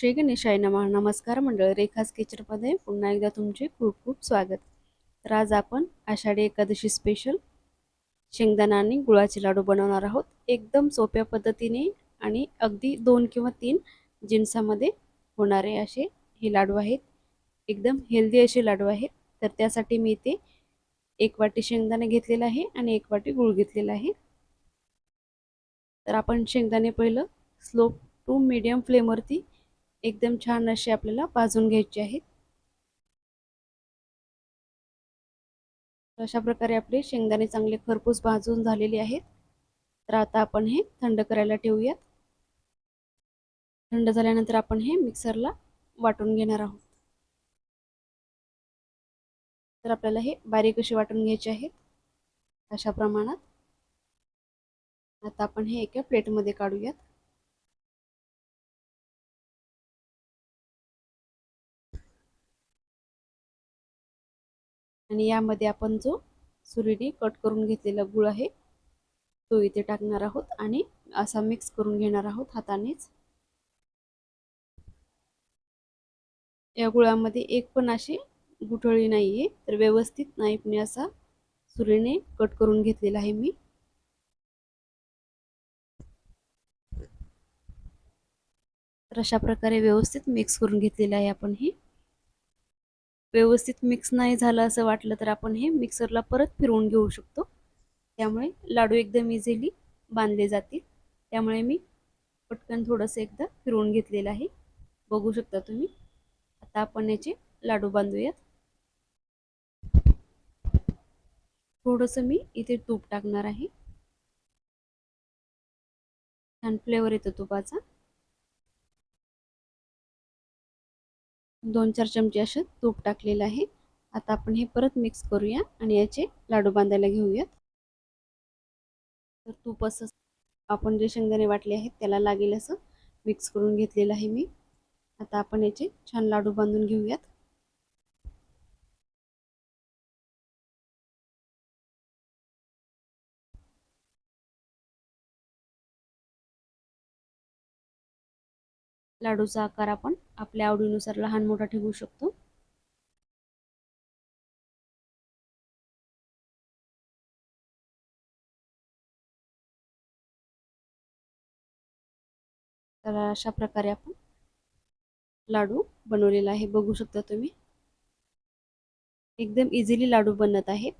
श्री गणेशाय नमः. नमस्कार मंडळ रेखास किचनमध्ये पुन्हा एकदा तुमचे खूप खूप स्वागत. तर आज आपण आषाढी एकादशी स्पेशल शेंगदाणा आणि गुळाचे लाडू बनवणार आहोत. एकदम सोप्या पद्धतीने आणि अगदी दोन किंवा तीन जिन्सामध्ये होणारे असे हे लाडू आहेत. एकदम हेल्दी असे लाडू आहेत. तर त्यासाठी मी इथे एक वाटी शेंगदाणे घेतलेला आहे आणि एक वाटी गुळ घेतलेला आहे. तर आपण शेंगदाणे पहिलं स्लो टू मीडियम फ्लेमवरती एकदम छान असे आपल्याला भाजून घ्यायचे आहेत. अशा प्रकारे आपले शेंगदाणे चांगले खरपूस भाजून झालेले आहेत. तर आता आपण हे थंड करायला ठेवूयात. थंड झाल्यानंतर आपण हे मिक्सरला वाटून घेणार आहोत. तर आपल्याला हे बारीक असे वाटून घ्यायचे आहेत. अशा प्रमाणात. आता आपण हे एका प्लेटमध्ये काढूयात. आणि यामध्ये आपण जो सुरीने कट करून घेतलेला गुळ आहे तो इथे टाकणार आहोत आणि असा मिक्स करून घेणार आहोत हातानेच. या गुळामध्ये एक पण अशी गुठळी नाही आहे तर व्यवस्थित नाईफने असा सुरीने कट करून घेतलेला आहे मी. तर अशा प्रकारे व्यवस्थित मिक्स करून घेतलेलं आहे आपण हे. व्यवस्थित मिक्स नाही झालं असं वाटलं तर आपण हे मिक्सरला परत फिरवून घेऊ शकतो. त्यामुळे लाडू एकदम इझिली बांधले जातील. त्यामुळे मी पटकन थोडंसं एकदा फिरवून घेतलेलं आहे. बघू शकता तुम्ही. आता आपण याचे लाडू बांधूयात. थोडंसं मी इथे तूप टाकणार आहे. छान फ्लेवर येतो तुपाचा. दोन चार चमचे असं तूप टाकलेलं आहे. आता आपण हे परत मिक्स करूया आणि याचे लाडू बांधायला घेऊयात. तर तूप असं आपण जे शेंगदाणे वाटले आहेत त्याला लागेल असं मिक्स करून घेतलेलं आहे मी. आता आपण याचे छान लाडू बांधून घेऊयात. लाडूचा आकार आपण आपल्या आवडीनुसार लहान मोठा ठेवू शकतो. तर अशा प्रकारे आपण लाडू बनवलेला आहे बघू शकता तुम्ही. एकदम इझिली लाडू बनत आहेत.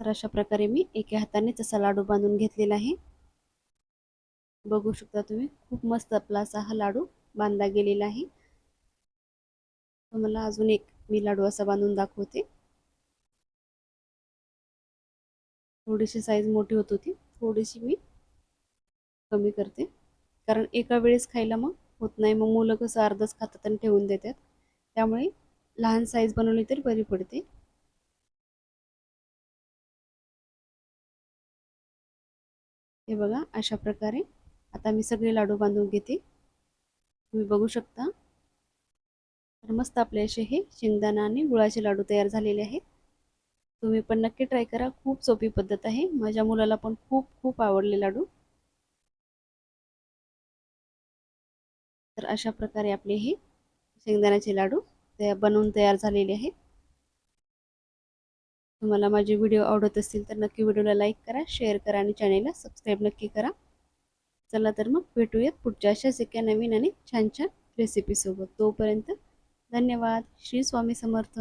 तर अशा प्रकारे मी एका हाताने तसा लाडू बांधून घेतलेला आहे. बघू शकता तुम्ही खूप मस्त आपला असा हा लाडू बांधला गेलेला आहे. तुम्हाला अजून एक मी लाडू असा बांधून दाखवते. थोडीशी साईज मोठी होत होती थोडीशी मी कमी करते. कारण एका वेळेस खायला मग होत नाही मग मुलं कसं अर्धच खातात आणि ठेवून देतात. त्यामुळे लहान साईज बनवली तरी बरी पडते. हे बघा अशा प्रकारे. आता मी सगळे लाडू बांधून घेते. तुम्ही बघू शकता. तर मस्त आपले असे हे शेंगदाणा आणि गुळाचे लाडू तयार झालेले आहेत. तुम्ही पण नक्की ट्राय करा. खूप सोपी पद्धत आहे. माझ्या मुलाला पण खूप खूप आवडले लाडू. तर अशा प्रकारे आपले हे शेंगदाण्याचे लाडू तयार बनवून तयार झालेले आहेत. तुम्हाला माझे व्हिडिओ आवडत असतील तर नक्की व्हिडिओला लाईक करा शेअर करा आणि चॅनेलला सबस्क्राईब नक्की करा. चला तर मग भेटूयात पुढच्या अशाच एका नवीन आणि छान छान रेसिपीसोबत तोपर्यंत धन्यवाद. श्री स्वामी समर्थ.